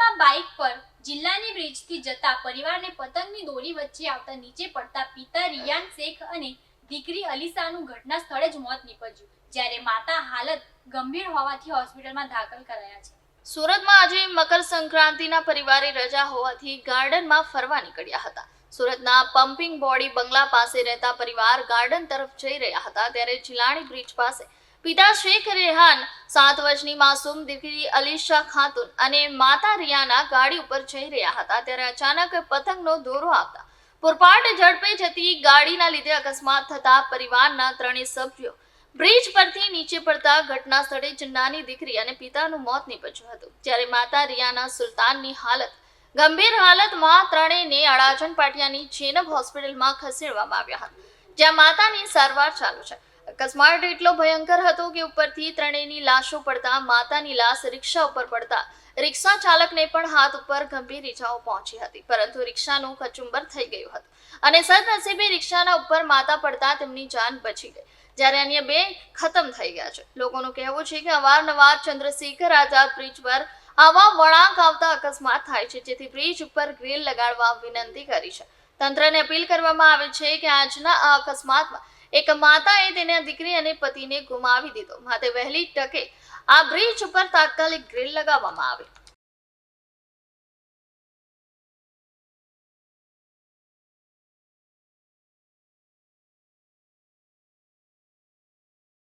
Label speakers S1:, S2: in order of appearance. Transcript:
S1: સુરતમાં બાઇક પર જિલ્લાની બ્રિજથી જતા પરિવારને પતંગની દોરી વચ્ચે આવતા નીચે પડતા પિતા રિયાન શેખ અને દીકરી અલીસાનું ઘટના સ્થળે જ મોત નીપજ્યું, જ્યારે માતા હાલત ગંભીર હોવાથી હોસ્પિટલમાં દાખલ કરાયા છે.
S2: સુરતમાં આજે મકર સંક્રાંતિના પરિવારે રજા હોવાથી ગાર્ડનમાં ફરવા નીકળ્યા હતા. સુરતના પમ્પિંગ બોડી બંગલા પાસે રહેતા પરિવાર ગાર્ડન તરફ જઈ રહ્યા હતા, ત્યારે જિલાણી બ્રિજ પાસે પિતા શેખ રેહાન સાત વર્ષની માસૂમ દીકરી અલીશા ખાતુન અને માતા રિયાના ગાડી ઉપર જઈ રહ્યા હતા. ત્યારે અચાનક પતંગનો દોરો આવતા પુરપાટ ઝડપે જતી ગાડીના લીધે અકસ્માત થતા પરિવારના ત્રણેય સભ્યો બ્રિજ પરથી નીચે પડતા ઘટના સ્થળે જ નાની દીકરી અને પિતાનું મોત નીપજ્યું હતું. જ્યારે માતા રિયાના સુલતાનની હાલત ગંભીર હાલતમાં ત્રણેયને અડાજણ પાટિયાની જેનબ હોસ્પિટલમાં ખસેડવામાં આવ્યા હતા. જ્યાં માતાની સારવાર ચાલુ છે. અકસ્માત એટલો ભયંકર હતો કે ઉપરથી ત્રણેયની લાશો પડતા, માતાની લાશ રિક્ષા ઉપર પડતા. રિક્ષા ચાલકને પણ હાથ ઉપર ગંભીર ઇજાઓ પહોંચી હતી, પરંતુ રિક્ષાનું કચુંબર થઈ ગયું હતું. અને સદનસીબે રિક્ષાના ઉપર માતા પડતા તેમની જાન બચી ગઈ. જ્યારે અન્ય બે ખતમ થઈ ગયા છે. લોકોનું કહેવું છે કે અવારનવાર ચંદ્રશેખર આઝાદ બ્રિજ પર આવા વળાંક આવતા અકસ્માત થાય છે, જેથી બ્રિજ ઉપર ગ્રીલ લગાડવા વિનંતી કરી છે. તંત્રને અપીલ કરવામાં આવે છે કે આજના આ અકસ્માતમાં એક માતાએ તેના દીકરી અને પતિને ગુમાવી દીધો. માટે વહેલી તકે આ બ્રિજ ઉપર તાત્કાલિક ગ્રીલ લગાવવામાં આવે.